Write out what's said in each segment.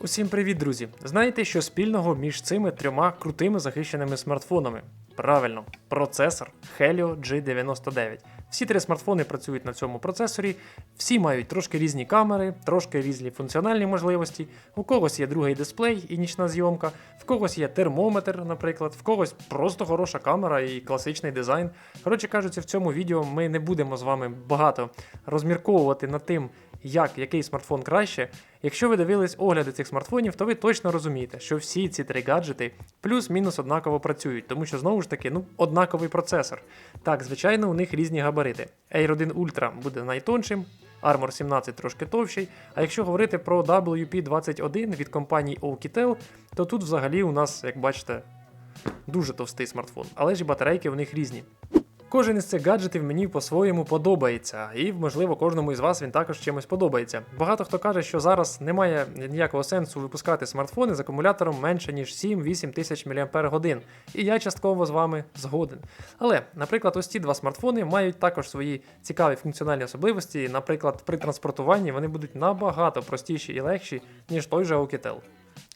Усім привіт, друзі! Знаєте, що спільного між цими трьома крутими захищеними смартфонами? Правильно, процесор Helio G99. Всі три смартфони працюють на цьому процесорі, всі мають трошки різні камери, трошки різні функціональні можливості. У когось є другий дисплей і нічна зйомка, в когось є термометр, наприклад, в когось просто хороша камера і класичний дизайн. Коротше кажучи, в цьому відео ми не будемо з вами багато розмірковувати над тим, як який смартфон краще. Якщо ви дивились огляди цих смартфонів, то ви точно розумієте, що всі ці три гаджети плюс-мінус однаково працюють, тому що знову ж таки ну, однаковий процесор. Так, звичайно, у них різні габарити. Air 1 Ultra буде найтоншим, Armor 17 трошки товщий. А якщо говорити про WP21 від компанії Oukitel, то тут взагалі у нас, як бачите, дуже товстий смартфон, але ж і батарейки в них різні. Кожен із цих гаджетів мені по-своєму подобається, і, можливо, кожному із вас він також чимось подобається. Багато хто каже, що зараз немає ніякого сенсу випускати смартфони з акумулятором менше ніж 7-8 тисяч мАч, і я частково з вами згоден. Але, наприклад, ось ці два смартфони мають також свої цікаві функціональні особливості. Наприклад, при транспортуванні вони будуть набагато простіші і легші, ніж той же Oukitel.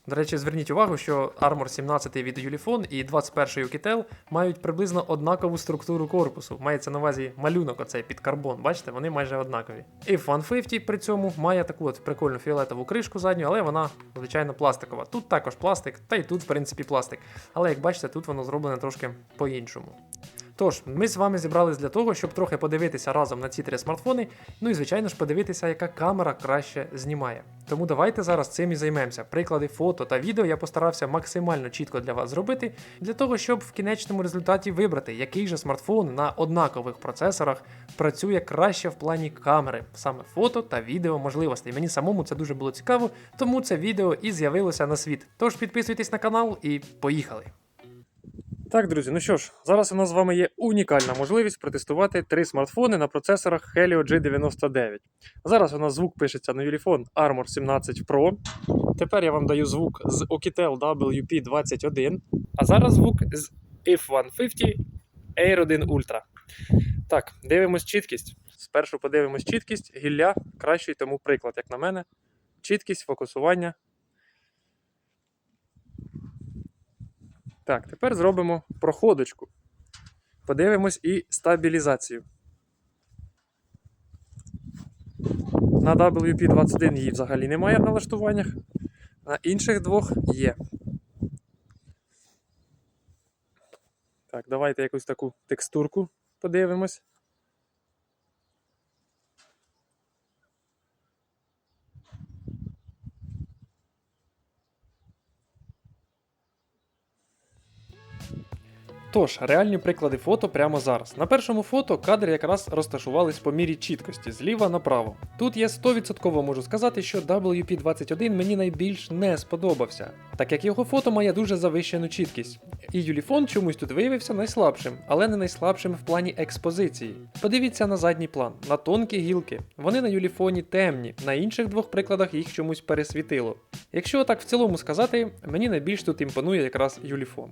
До речі, зверніть увагу, що Armor 17 від Ulefone і 21 Oukitel мають приблизно однакову структуру корпусу. Мається на увазі малюнок оцей під карбон. Бачите, вони майже однакові. І Fan 50 при цьому має таку от прикольну фіолетову кришку задню, але вона, звичайно, пластикова. Тут також пластик, та й тут, в принципі, пластик. Але як бачите, тут воно зроблене трошки по-іншому. Тож, ми з вами зібрались для того, щоб трохи подивитися разом на ці три смартфони, ну і звичайно ж подивитися, яка камера краще знімає. Тому давайте зараз цим і займемося. Приклади фото та відео я постарався максимально чітко для вас зробити, для того, щоб в кінечному результаті вибрати, який же смартфон на однакових процесорах працює краще в плані камери, саме фото та відео можливостей. Мені самому це дуже було цікаво, тому це відео і з'явилося на світ. Тож підписуйтесь на канал і поїхали! Так, друзі, ну що ж, зараз у нас з вами є унікальна можливість протестувати три смартфони на процесорах Helio G99. Зараз у нас звук пишеться на Ulefone Armor 17 Pro. Тепер я вам даю звук з Oukitel WP21, а зараз звук з F150 Air 1 Ultra. Так, дивимось чіткість. Спершу подивимось чіткість, гілля кращий тому приклад, як на мене. Чіткість, фокусування. Так, тепер зробимо проходочку. Подивимось і стабілізацію. На WP21 її взагалі немає в налаштуваннях, на інших двох є. Так, давайте якусь таку текстурку подивимось. Тож, реальні приклади фото прямо зараз. На першому фото кадри якраз розташувались по мірі чіткості зліва направо. Тут я 100% можу сказати, що WP21 мені найбільш не сподобався, так як його фото має дуже завищену чіткість. І Юліфон чомусь тут виявився найслабшим, але не найслабшим в плані експозиції. Подивіться на задній план, на тонкі гілки. Вони на Юліфоні темні, на інших двох прикладах їх чомусь пересвітило. Якщо так в цілому сказати, мені найбільш тут імпонує якраз Юліфон.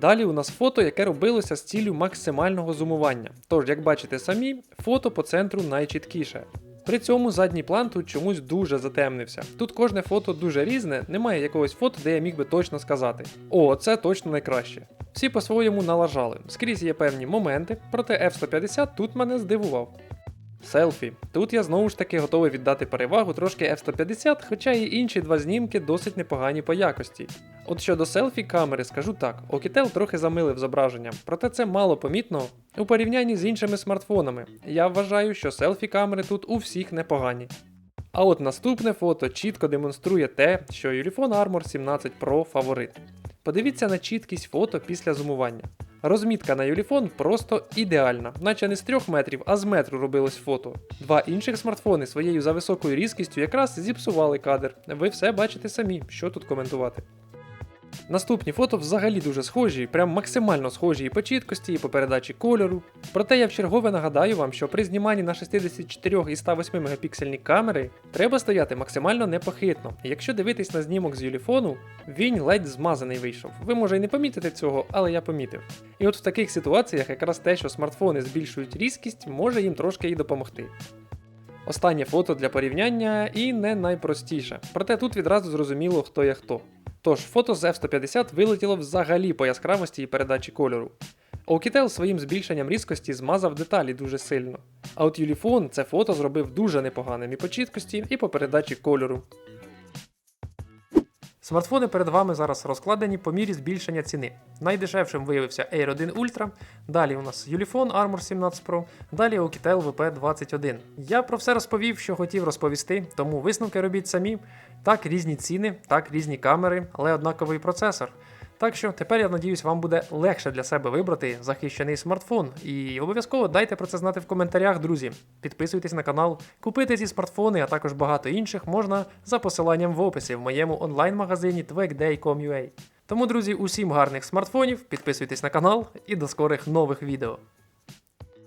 Далі у нас фото, яке робилося з ціллю максимального зумування. Тож, як бачите самі, фото по центру найчіткіше. При цьому задній план тут чомусь дуже затемнився. Тут кожне фото дуже різне, немає якогось фото, де я міг би точно сказати: О, це точно найкраще. Всі по-своєму налажали. Скрізь є певні моменти, проте F150 тут мене здивував. Селфі. Тут я знову ж таки готовий віддати перевагу трошки F150, хоча і інші два знімки досить непогані по якості. От щодо селфі камери, скажу так, Oukitel трохи замилив зображення, проте це мало помітно у порівнянні з іншими смартфонами. Я вважаю, що селфі камери тут у всіх непогані. А от наступне фото чітко демонструє те, що Ulefone Armor 17 Pro фаворит. Подивіться на чіткість фото після зумування. Розмітка на Юліфон просто ідеальна, наче не з 3 метрів, а з метру робилось фото. Два інших смартфони своєю зависокою різкістю якраз зіпсували кадр. Ви все бачите самі, що тут коментувати. Наступні фото взагалі дуже схожі, прям максимально схожі і по чіткості, і по передачі кольору. Проте я вчергове нагадаю вам, що при зніманні на 64 і 108 мегапіксельні камери треба стояти максимально непохитно. Якщо дивитись на знімок з юліфону, він ледь змазаний вийшов. Ви може й не помітите цього, але я помітив. І от в таких ситуаціях якраз те, що смартфони збільшують різкість, може їм трошки і допомогти. Останнє фото для порівняння і не найпростіше. Проте тут відразу зрозуміло, хто є хто. Тож, фото з F150 вилетіло взагалі по яскравості і передачі кольору. Oukitel своїм збільшенням різкості змазав деталі дуже сильно. А от Юліфон це фото зробив дуже непоганим і по чіткості, і по передачі кольору. Смартфони перед вами зараз розкладені по мірі збільшення ціни. Найдешевшим виявився Air 1 Ultra, далі у нас Ulefone Armor 17 Pro, далі Oukitel VP21. Я про все розповів, що хотів розповісти, тому висновки робіть самі. Так, різні ціни, так, різні камери, але однаковий процесор. Так що тепер я надіюсь, вам буде легше для себе вибрати захищений смартфон. І обов'язково дайте про це знати в коментарях, друзі. Підписуйтесь на канал, купити ці смартфони, а також багато інших можна за посиланням в описі в моєму онлайн-магазині twegday.com.ua. Тому, друзі, усім гарних смартфонів, підписуйтесь на канал і до скорих нових відео.